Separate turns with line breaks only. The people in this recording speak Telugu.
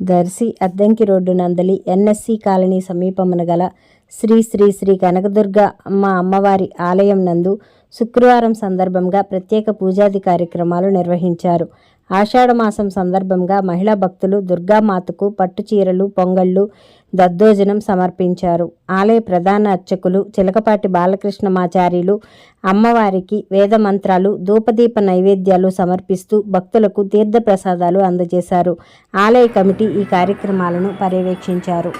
దర్శి అద్దంకి రోడ్డు నందలి ఎన్ఎస్సి కాలనీ సమీపమున గల శ్రీ శ్రీ శ్రీ కనకదుర్గ అమ్మ అమ్మవారి ఆలయం నందు శుక్రవారం సందర్భంగా ప్రత్యేక పూజాది కార్యక్రమాలు నిర్వహించారు. ఆషాఢమాసం సందర్భంగా మహిళా భక్తులు దుర్గామాతకు పట్టు చీరలు పొంగళ్ళు దద్దోజనం సమర్పించారు. ఆలయ ప్రధాన అర్చకులు చిలకపాటి బాలకృష్ణమాచార్యులు అమ్మవారికి వేదమంత్రాలు ధూపదీప నైవేద్యాలు సమర్పిస్తూ భక్తులకు తీర్థ ప్రసాదాలు అందజేశారు. ఆలయ కమిటీ ఈ కార్యక్రమాలను పర్యవేక్షించారు.